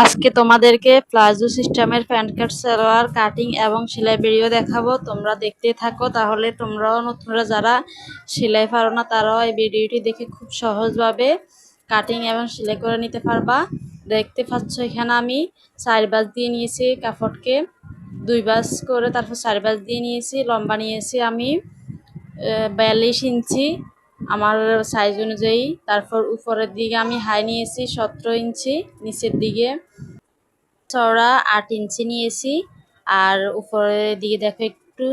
আজকে তোমাদেরকে প্লাজো সিস্টেমের প্যান্ট কাট সালোয়ার, কাটিং এবং সেলাই ভিডিও দেখাবো। তোমরা দেখতে থাকো, তাহলে তোমরাও নতুনরা যারা সেলাই পারো না, তারাও এই ভিডিওটি দেখে খুব সহজভাবে কাটিং এবং সেলাই করে নিতে পারবা। দেখতে পাচ্ছ এখানে আমি চার বাজ দিয়ে নিয়েছি কাপড়কে। দুই বাস করে তারপর চার বাজ দিয়ে নিয়েছি, লম্বা নিয়েছি আমি বিয়াল্লিশ ইঞ্চি। আমার সাইজ অনুযায়ী। তারপর উপরের দিকে আমি হাই নিয়েছি, সতেরো ইঞ্চি, নিচের দিকে চওড়া আট ইঞ্চি নিয়েছি। আর উপরের দিকে দেখো একটু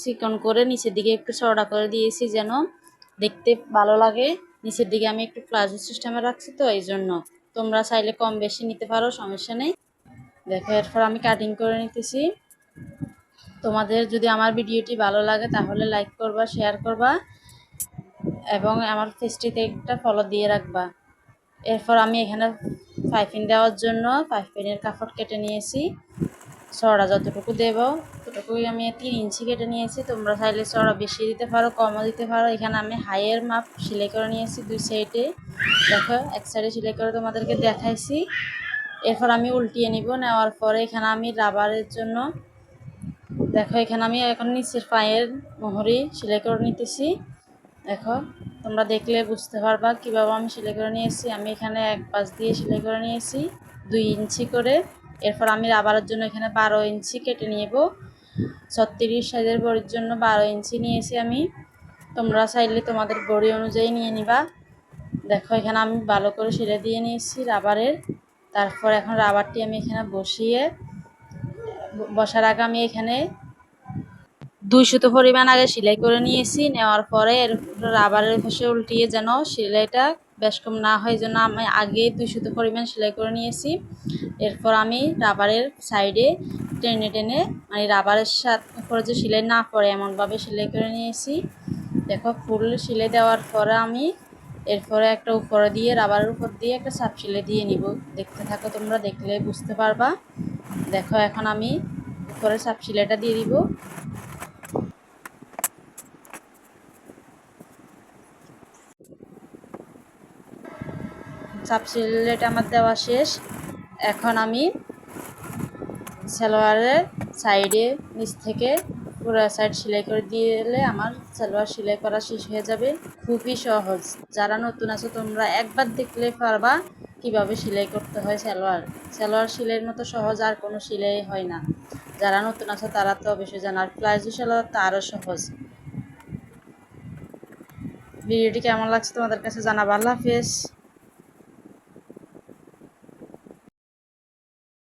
চিকন করে, নিচের দিকে একটু চওড়া করে দিয়েছি যেন দেখতে ভালো লাগে। নিচের দিকে আমি একটু প্লাজো সিস্টেমে রাখছি তো, এই জন্য। তোমরা চাইলে কম বেশি নিতে পারো, সমস্যা নেই। দেখো, এরপর আমি কাটিং করে নিতেছি। তোমাদের যদি আমার ভিডিওটি ভালো লাগে তাহলে লাইক করবা শেয়ার করবা। এবং আমার পেজটিতে একটা ফলো দিয়ে রাখবা। এরপর আমি এখানে পাইপিং দেওয়ার জন্য পাইপিনের কাপড় কেটে নিয়েছি। চড়া যতটুকু দেব, ততটুকুই আমি তিন ইঞ্চি কেটে নিয়েছি। তোমরা চাইলে চড়া বেশি দিতে পারো, কমও দিতে পারো। এখানে আমি হাইয়ের মাপ সেলাই করে নিয়েছি দুই সাইডে। দেখো, এক সাইডে সেলাই করে তোমাদেরকে দেখাইছি। এরপর আমি উল্টিয়ে নিব, নেওয়ার পরে এখানে আমি রাবারের জন্য, দেখো এখানে আমি এখন নিচের পায়ের মোহরি সেলাই করে নিতেছি। দেখো, তোমরা দেখলে বুঝতে পারবা কীভাবে আমি সেলাই করে নিয়েছি। আমি এখানে এক পাশ দিয়ে সেলাই করে নিয়েছি, দুই ইঞ্চি করে। এরপর আমি রাবারের জন্য এখানে বারো ইঞ্চি কেটে নেব। ছত্রিশ সাইজের বড়ির জন্য বারো ইঞ্চি নিয়েছি আমি। তোমরা চাইলে তোমাদের বড়ি অনুযায়ী নিয়ে নিবা। দেখো, এখানে আমি ভালো করে সেলাই দিয়ে নিয়েছি রাবারের। তারপর এখন রাবারটি আমি এখানে বসিয়ে, বসার আগে আমি এখানে দুই সুতো পরিমাণ আগে সেলাই করে নিয়েছি, নেওয়ার পরে এর রাবারের পাশে উল্টিয়ে যেন সেলাইটা বেশ কম না হয় যেন আমি আগে দুই সুতো পরিমাণ সেলাই করে নিয়েছি। এরপর আমি রাবারের সাইডে টেনে টেনে মানে রাবারের সাথে উপরে যে সেলাই না পড়ে এমনভাবে সেলাই করে নিয়েছি। দেখো, ফুল সেলাই দেওয়ার পরে আমি এরপরে একটা উপরে দিয়ে, রাবারের উপর দিয়ে একটা সাপ সেলাই দিয়ে নিব। দেখতে থাকো তোমরা, দেখলে বুঝতে পারবা। দেখো, এখন আমি উপরে সাপ সেলাইটা দিয়ে দিব। সাবসিলেট আমার দেওয়া শেষ। এখন আমি সালোয়ারের সাইডে নিচ থেকে পুরো সাইড সেলাই করে দিলে আমার সালোয়ার সেলাই করা শেষ হয়ে যাবে। খুবই সহজ। যারা নতুন আছো, তোমরা একবার দেখলে পারবা কীভাবে সেলাই করতে হয় সালোয়ার। সালোয়ার সেলাইয়ের মতো সহজ আর কোনো সেলাই হয় না। যারা নতুন আছো, তারা তো অবশ্যই জানার আর প্লাজো সালোয়ার তো আরও সহজ। ভিডিওটি কেমন লাগছে তোমাদের কাছে জানাব। আল্লাহ হাফেজ।